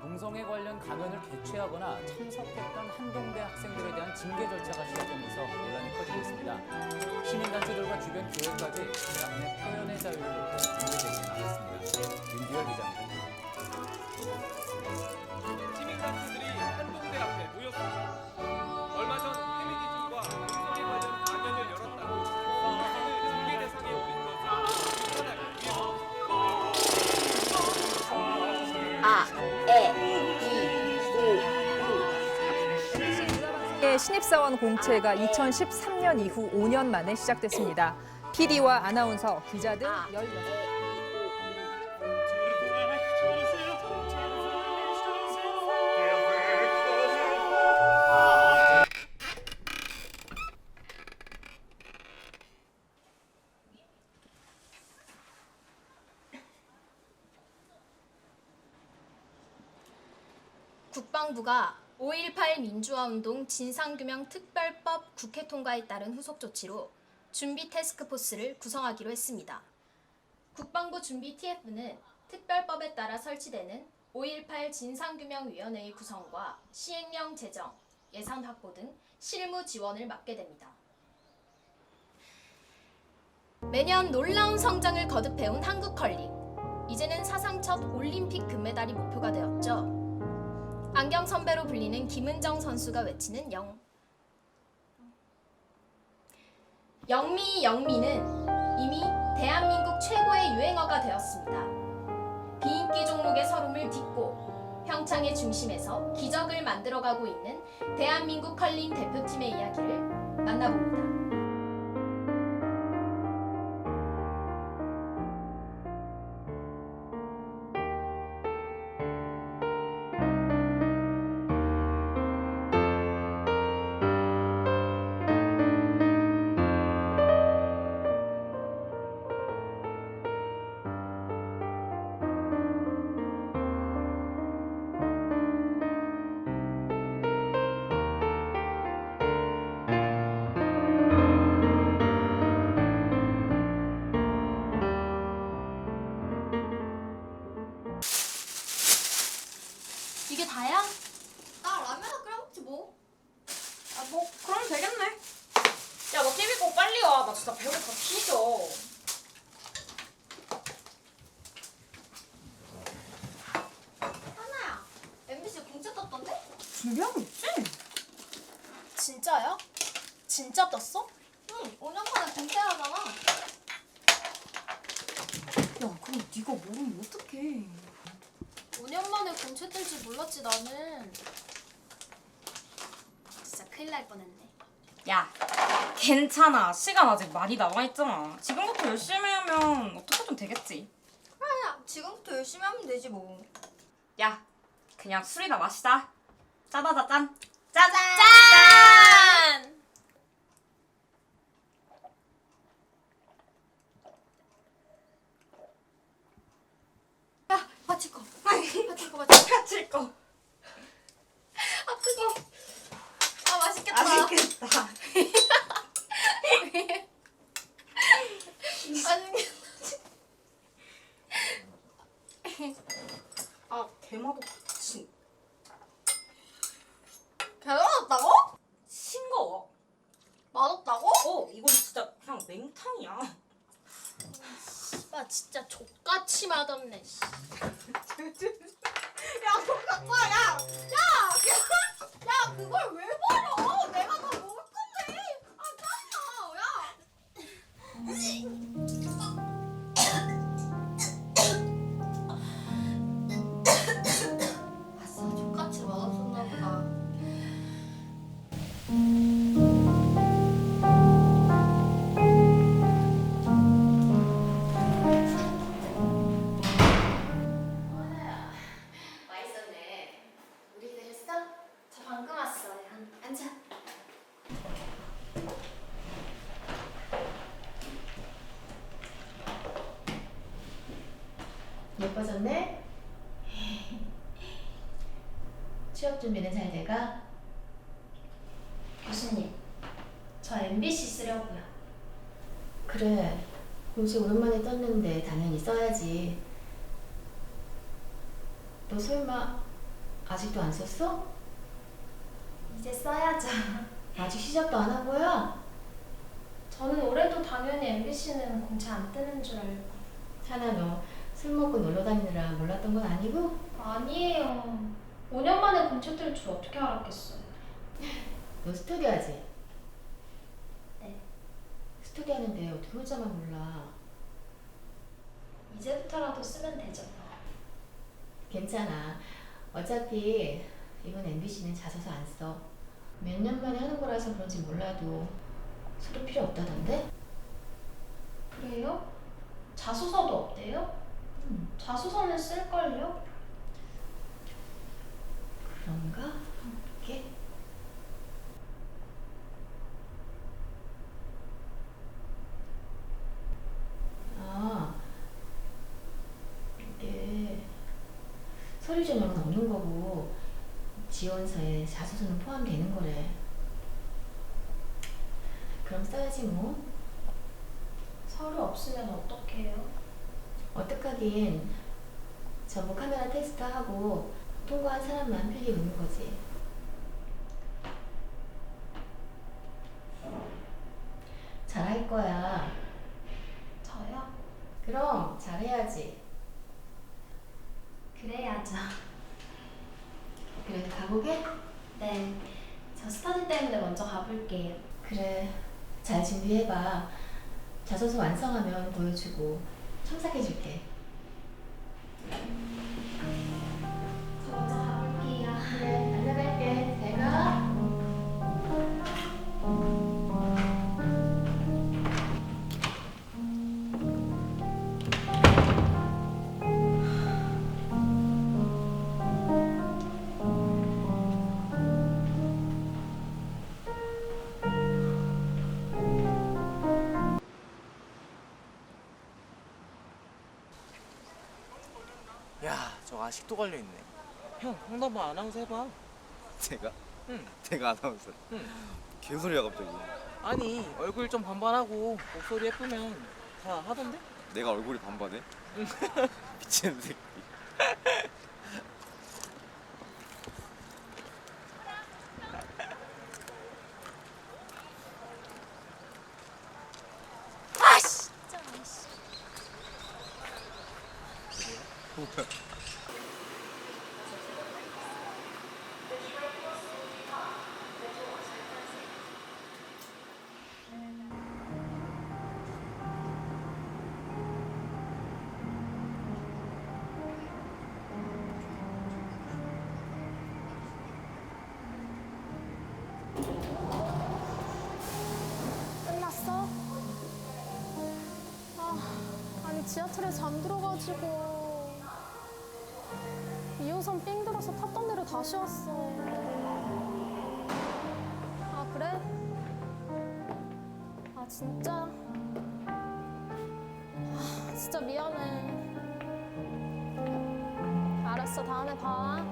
동성애 관련 강연을 개최하거나 참석했던 한동대 학생들에 대한 징계 절차가 시작되면서 논란이 커지고 있습니다. 시민단체들과 주변 교회까지 대학 내 표현의 자유를 놓고 징계 제기에 나섰습니다. 윤기열 기자입니다. 신입사원 공채가 2013년 이후 5년 만에 시작됐습니다. PD와 아나운서, 기자 등 16. 국방부가 5.18 민주화운동 진상규명 특별법 국회 통과에 따른 후속 조치로 준비 태스크포스를 구성하기로 했습니다. 국방부 준비 TF는 특별법에 따라 설치되는 5.18 진상규명위원회의 구성과 시행령 제정, 예산 확보 등 실무 지원을 맡게 됩니다. 매년 놀라운 성장을 거듭해온 한국 컬링. 이제는 사상 첫 올림픽 금메달이 목표가 되었죠. 안경 선배로 불리는 김은정 선수가 외치는 영. 영미 영미는 이미 대한민국 최고의 유행어가 되었습니다. 비인기 종목의 서름을 딛고 평창의 중심에서 기적을 만들어가고 있는 대한민국 컬링 대표팀의 이야기를 만나봅니다. 이게 다야? 나 라면 끓여 먹지 뭐. 아, 뭐 그럼 되겠네. 야, 너 TV 꼭 빨리 와. 나 진짜 배고파 뒤져. 하나야. MBC 공채 떴던데? 준비하고 있지? 진짜야? 진짜 떴어? 응. 5년 만에 공채하잖아. 야, 그럼 네가 모르면 어떡해. 5년 만에 공채 뜰줄 몰랐지 나는. 진짜 큰일 날 뻔했네. 야, 괜찮아. 시간 아직 많이 남아있잖아. 지금부터 열심히 하면 어떻게든 되겠지. 야, 지금부터 열심히 하면 되지 뭐. 야, 그냥 술이나 마시자. 짜다자 짠. 짜잔! 짠! 야, 마칠 거. 마칠 거, 마칠 거. 칠 거. 아, 뜨거. 아, 맛있겠다. 예뻐졌네? 취업 준비는 잘 돼가? 교수님, 저 MBC 쓰려고요. 그래. 공식 오랜만에 떴는데 당연히 써야지. 너 설마 아직도 안 썼어? 이제 써야죠. 아직 시작도 안 한 거야? 저는 올해도 당연히 MBC는 공채 안 뜨는 줄 알고. 하나 너 술 먹고 놀러 다니느라 몰랐던 건 아니고? 아니에요. 5년 만에 공채 뜰 줄 어떻게 알았겠어요. 너 스터디 하지? 네. 스터디 하는데 어떻게 혼자만 몰라? 이제부터라도 쓰면 되죠. 괜찮아. 어차피 이번 MBC는 자소서 안 써. 몇 년 만에 하는 거라서 그런지 몰라도 서류 필요 없다던데? 그래요? 자소서도 없대요? 음, 자소서는 쓸걸요? 그런가? 이렇게? 아, 이게 서류 전형은 없는 거고 지원서에 자소서는 포함되는 거래. 그럼 써야지 뭐. 서류 없으면 어떡해요? 어떡하긴 전부 카메라 테스트하고 통과한 사람만 필기 보는 거지. 잘할 거야. 저요? 그럼 잘해야지. 그래야죠. 그래 가보게? 네. 저 스터디 때문에 먼저 가볼게요. 그래 잘 준비해봐. 자소서 완성하면 보여주고 첨삭해줄게. 아직도 걸려 있네. 형, 홍답은 아나운서 해봐. 제가? 응. 제가 아나운서. 응. 개소리야 갑자기. 아니, 얼굴 좀 반반하고 목소리 예쁘면 다 하던데? 내가 얼굴이 반반해? 미친 새끼. 지하철에 잠들어가지고 2호선 삥 들어서 탔던 데로 다시 왔어. 아 그래? 아 진짜? 아 진짜 미안해. 알았어 다음에 봐.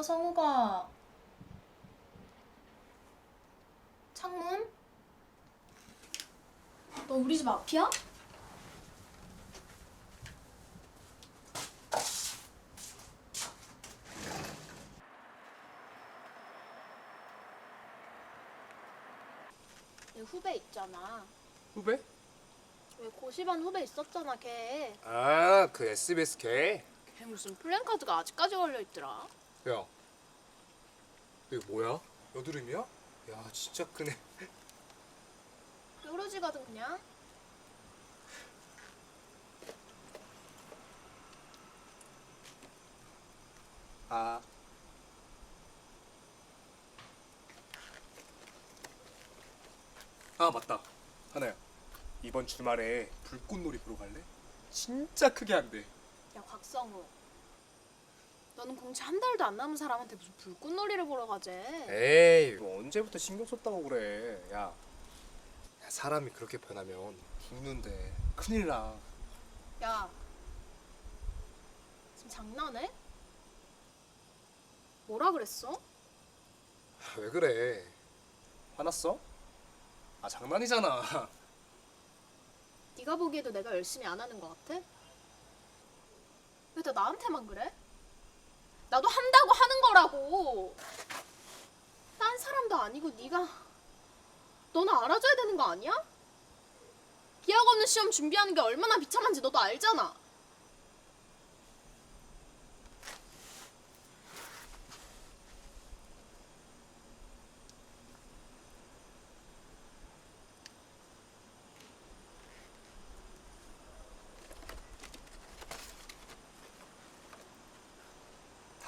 어 성우가 창문? 너 우리 집 앞이야? 내 후배 있잖아 후배? 왜 고시반 후배 있었잖아 걔. 아, 그 SBS 걔. 걔 무슨 플랜카드가 아직까지 걸려 있더라 야, 이거 뭐야? 여드름이야? 야, 진짜 크네. 요러지거든 그냥. 아, 아 맞다. 하나야, 이번 주말에 불꽃놀이 보러 갈래? 진짜 크게 한대. 야 곽성우 너는 공채 한 달도 안 남은 사람한테 무슨 불꽃놀이를 보러 가재 에이 뭐 언제부터 신경 썼다고 그래 야, 야 사람이 그렇게 변하면 죽는데 큰일 나 야 지금 장난해? 뭐라 그랬어? 아, 왜 그래 화났어? 아 장난이잖아 네가 보기에도 내가 열심히 안 하는 것 같아? 왜 다 나한테만 그래? 나도 한다고 하는 거라고. 딴 사람도 아니고 네가 너는 알아줘야 되는 거 아니야? 기약 없는 시험 준비하는 게 얼마나 비참한지 너도 알잖아.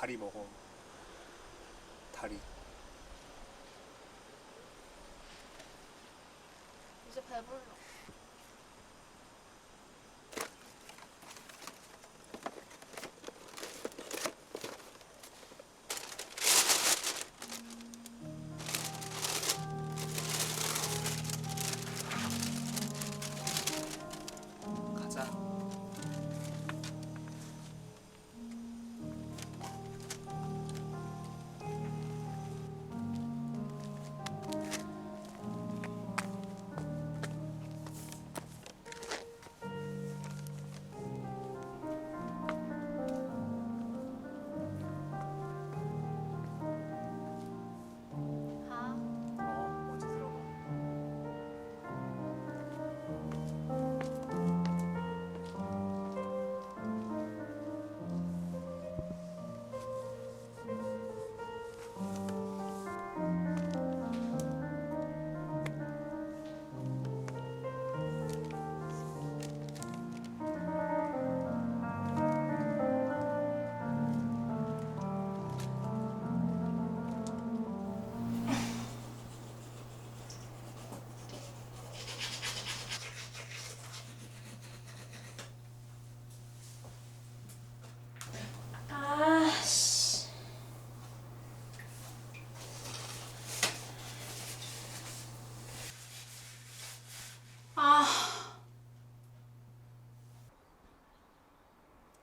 다리 먹어 다리 이제 배불러. 가자.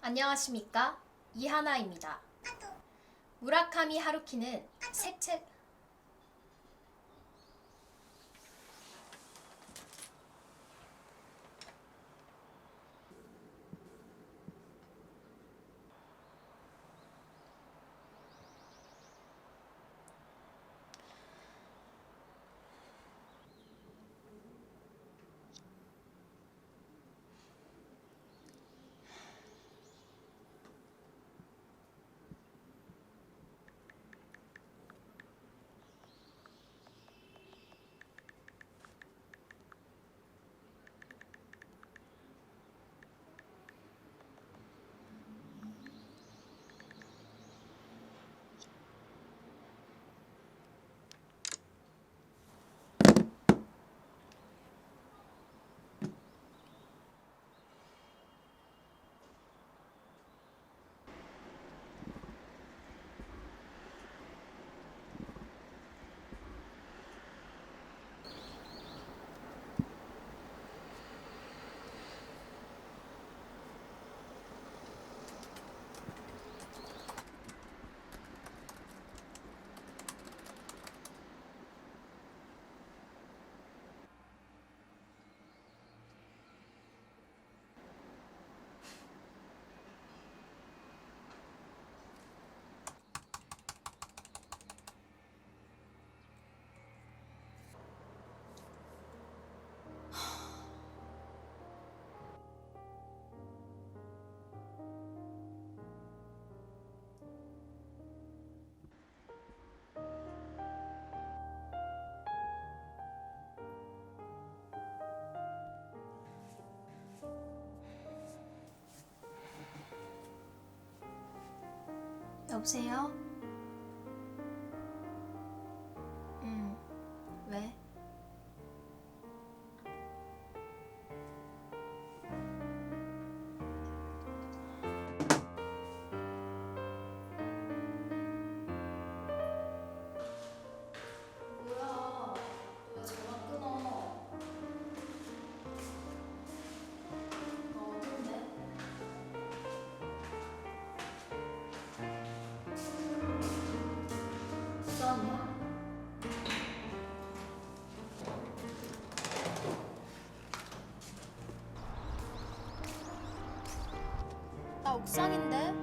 안녕하십니까? 이하나입니다. 무라카미 하루키는 색책 여보세요? 나 옥상인데?